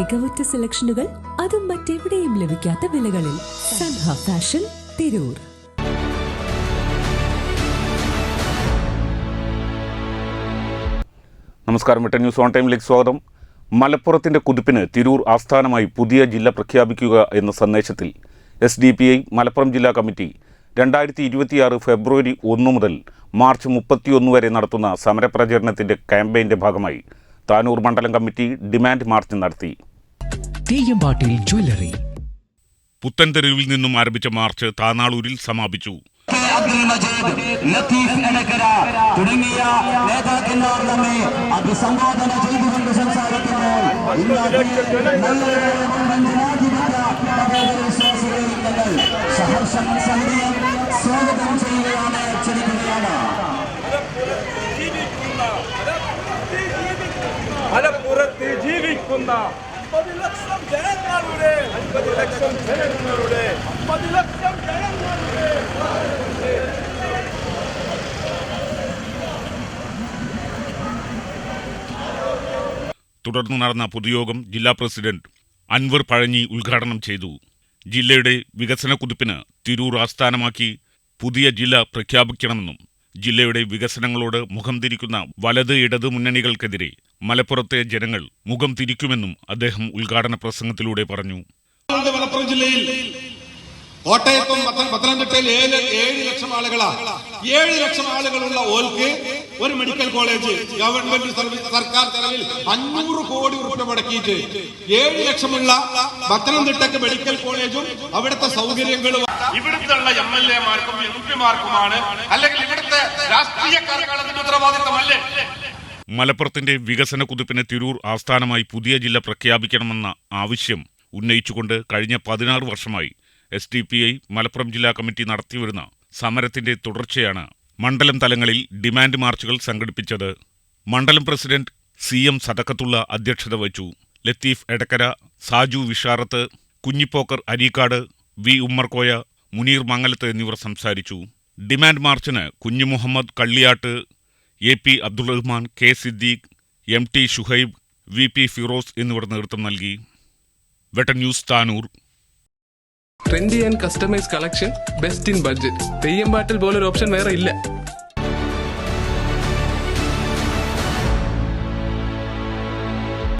മികവുറ്റ സെലക്ഷനുകൾ അതും മറ്റെവിടെയും ലഭിക്കാത്ത വിലകളിൽ സൻഹ ഫാഷൻ തിരൂർ. നമസ്കാരം. വിട്ട ന്യൂസ് ഓൺ ടൈമിലേക്ക് സ്വാഗതം. മലപ്പുറത്തിന്റെ കുതിപ്പിന് തിരൂർ ആസ്ഥാനമായി പുതിയ ജില്ല പ്രഖ്യാപിക്കുക എന്ന സന്ദേശത്തിൽ S D P I Malappuram ജില്ലാ കമ്മിറ്റി രണ്ടായിരത്തി ഇരുപത്തിയാറ് ഫെബ്രുവരി ഒന്ന് മുതൽ മാർച്ച് മുപ്പത്തിയൊന്ന് വരെ നടത്തുന്ന സമരപ്രചരണത്തിന്റെ ക്യാമ്പയിന്റെ ഭാഗമായി താനൂർ മണ്ഡലം കമ്മിറ്റി ഡിമാൻഡ് മാർച്ച് നടത്തി. തെയ്യമ്പാട്ടിൽ ജ്വല്ലറി. പുത്തൻതെരുവിൽ നിന്നും ആരംഭിച്ച മാർച്ച് താനാളൂരിൽ സമാപിച്ചു. കെ അബ്ദുൽ മജീദ് ലത്തീഫ് എടക്കര തുടങ്ങിയ നേതാക്കന്മാർ നമ്മെ അഭിസംബോധന ചെയ്തുകൊണ്ട് സംസാരിക്കുമ്പോൾ സഹർഷം സ്വാഗതം ചെയ്യുകയാണ് മലപ്പുറത്ത് ജീവിക്കുന്ന അമ്പത് ലക്ഷം ജനങ്ങളുടെ അമ്പത് ലക്ഷം ജനങ്ങളുടെ അമ്പത് ലക്ഷം ജനങ്ങളുടെ. തുടർന്ന് നടന്ന പൊതുയോഗം ജില്ലാ പ്രസിഡന്റ് അൻവർ പഴഞ്ഞി ഉദ്ഘാടനം ചെയ്തു. ജില്ലയുടെ വികസന കുതിപ്പിന് തിരൂർ ആസ്ഥാനമാക്കി പുതിയ ജില്ല പ്രഖ്യാപിക്കണമെന്നും ജില്ലയുടെ വികസനങ്ങളോട് മുഖം തിരിക്കുന്ന വലത് ഇടത് മുന്നണികൾക്കെതിരെ മലപ്പുറത്തെ ജനങ്ങൾ മുഖം തിരിക്കുമെന്നും അദ്ദേഹം ഉദ്ഘാടന പ്രസംഗത്തിലൂടെ പറഞ്ഞു. മലപ്പുറം ജില്ലയിൽ കോട്ടയത്തും പത്ത- പത്തനംതിട്ടയിൽ ഏഴ് ഏഴ് ലക്ഷം ആളുകളാ. ഏഴ് ലക്ഷം ആളുകളുള്ള ഓൽക്ക് ഒരു മെഡിക്കൽ കോളേജ് ഗവൺമെന്റ് സർവീസ് സർക്കാർ ചെലവിൽ അഞ്ഞൂറ് കോടി രൂപ മുടക്കിയിട്ട് ഏഴ് ലക്ഷമുള്ള പത്തനംതിട്ടക്ക് മെഡിക്കൽ കോളേജും അവിടുത്തെ സൗകര്യങ്ങളും ഇവിടുത്തെ എം എൽ എമാർക്കും എം പിമാർക്കുമാണ് അല്ലെങ്കിൽ ഇവിടുത്തെ രാഷ്ട്രീയക്കാർക്കാണ് അതിന്റെ ഉത്തരവാദിത്തമല്ലേ? മലപ്പുറത്തിന്റെ വികസന കുതിപ്പിന് തിരൂർ ആസ്ഥാനമായി പുതിയ ജില്ല പ്രഖ്യാപിക്കണമെന്ന ആവശ്യം ഉന്നയിച്ചുകൊണ്ട് കഴിഞ്ഞ പതിനാറ് വർഷമായി S D P I Malappuram ജില്ലാ കമ്മിറ്റി നടത്തിവരുന്ന സമരത്തിന്റെ തുടർച്ചയാണ് മണ്ഡലം തലങ്ങളിൽ ഡിമാൻഡ് മാർച്ചുകൾ സംഘടിപ്പിച്ചത്. മണ്ഡലം പ്രസിഡന്റ് സി എം സദക്കത്തുള്ള അധ്യക്ഷത വഹിച്ചു. ലത്തീഫ് എടക്കര സാജു വിഷാറത്ത് കുഞ്ഞിപ്പോക്കർ അരീക്കാട് വി ഉമ്മർകോയ മുനീർ മംഗലത്ത് എന്നിവർ സംസാരിച്ചു. Demand മാർച്ചിന് Kunhu Muhammad Kalliyatt A P Abdul Rahman K Siddique M T Shuhaib V P Firoz എന്നിവർ നേതൃത്വം നൽകി. Vettan news Tanur. Trendy and customise collection best in budget. Theyyam പാട്ടിൽ പോലൊരു option വേറെ ഇല്ല.